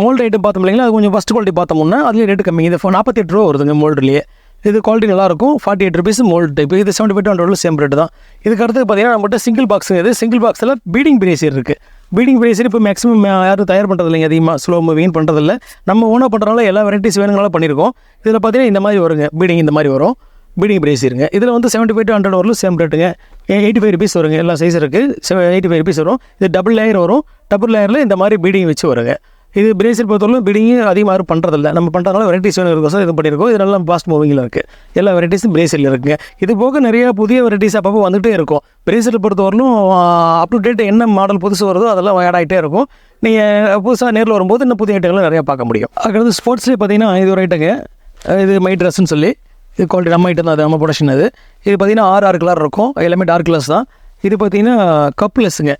மோல்டு ஐட்டம் பார்த்தோம் இல்லைங்களா? அது கொஞ்சம் ஃபஸ்ட் குவாலிட்டி பார்த்தோம்னா அதுலேயே ரேட்டு கம்மி. இது நாற்பத்தி எட்டு ரூபா வருதுங்க மோல்டுலேயே இது குவாலிட்டி நல்லாயிருக்கும். Forty eight rupees mould type இது seventy five hundred same rate தான். இதுக்கு அடுத்து பார்த்தீங்கன்னா நம்மகிட்ட சிங்கிள் பாக்ஸ் இது சிங்கிள் பாக்ஸில் பீடிங் பிரேசியர் இருக்குது பீடிங் ப்ரைஸில் இப்போ மேக்ஸிமம் யாரும் தயார் பண்ணுறது இல்லைங்க அதிகமாக ஸ்லோ மூவிங் பண்ணுறதில்ல நம்ம ஓனாக பண்ணுறதுனால எல்லா வெரைட்டிஸ் வேணுங்களால பண்ணியிருக்கோம் இதில் பார்த்தீங்கன்னா இந்த மாதிரி வருங்க பீடிங் இந்த மாதிரி வரும். பீடிங் பிரேசியருங்க இதில் வந்து செவன்ட்டி ஃபைவ் டு ஹண்ட்ரட் வரலும் சேம் ரேட்டுங்க எயிட்டி ஃபைவ் ருபீஸ் வருங்க எல்லா சைஸ் இருக்குது எயிட்டி ஃபைவ் ருபீஸ் வரும். இது டபுள் லேயர் வரும். டபுள் லேயரில் இந்த மாதிரி பீடிங் வச்சு வருங்க. இது பிரேசில் பொறுத்தவரைக்கும் பிடிங்கும் அதிகமாக யாரும் பண்ணுறதில்ல நம்ம பண்ணுறதுனால வெரைட்டிஸ் வேணும் இருக்கும் சார் இது பண்ணியிருக்கோம். இது நல்லா ஃபாஸ்ட் மூவிங்கில் இருக்குது எல்லா வெரைட்டிஸும் பிரேசில் இருக்குங்க. இது போக நிறைய புதிய வெரைட்டிஸ் அப்பப்போ வந்துகிட்டே இருக்கும். பிரேசில் பொறுத்தவரைக்கும் அப் டு டேட் என்ன மாடல் புதுசு வருதோ அதெல்லாம் ஆட் ஆகிட்டே இருக்கும். நீங்கள் புதுசாக நேரில் வரும்போது இன்னும் புதிய ஐட்டங்களும் நிறையா பார்க்க முடியும். அதுக்கடுத்து ஸ்போர்ட்ஸ்லேயே பார்த்தீங்கன்னா இது ஒரு ஐட்டங்க இது மை ட்ரெஸ்ன்னு சொல்லி. இது குவாலிட்டி நம்ம ஐட்டம் தான் அது நம்ம ப்ரொடக்ஷன் அது இது பார்த்தீங்கன்னா ஆறு ஆறு கலர் இருக்கும். எல்லாமே டார்க் கலர்ஸ் தான். இது பார்த்தீங்கன்னா கப்லெஸ்ஸுங்க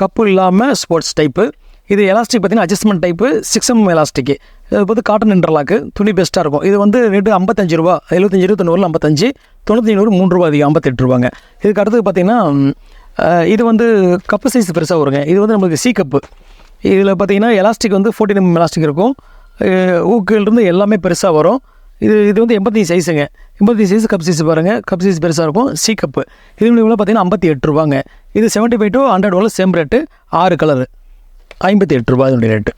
கப்பு இல்லாமல் ஸ்போர்ட்ஸ் டைப்பு இது எலாஸ்டிக் பார்த்தீங்கன்னா adjustment type six M elastic இது வந்து காட்டன் இன்டர்லாக்கு துணி பெஸ்ட்டாக இருக்கும். இது வந்து ரேட்டு ஐம்பத்தஞ்சு ரூபா எழுபத்தஞ்சு இருபத்தொண்ணூறு ஐம்பத்தஞ்சு தொண்ணூற்றி நூறு மூணு ரூபா அதிகம் ஐம்பத்தெட்டு ரூபாங்க. இதுக்கு அடுத்தது பார்த்தீங்கன்னா இது வந்து கப்பு சைஸ் பெருசாக வருங்க. இது வந்து நம்மளுக்கு சி கப்பு இதில் பார்த்தீங்கன்னா எலாஸ்டிக் வந்து ஃபோர்ட்டின் எம் எலாஸ்டிக் இருக்கும். ஊக்கிலிருந்து எல்லாமே பெருசாக வரும். இது இது வந்து எண்பத்தஞ்சு சைஸுங்க எண்பத்தி சைஸ் கப் சைஸ் பாருங்கள் கப் சைஸ் பெருசாக இருக்கும். சி கப்பு இது மூலியமாக பார்த்தீங்கன்னா ஐம்பத்தி எட்டு ரூபாங்க. இது seventy five to hundred same rate ஆறு கலரு ஐம்பத்தி எட்டு ரூபா அதனுடைய ரேட்டு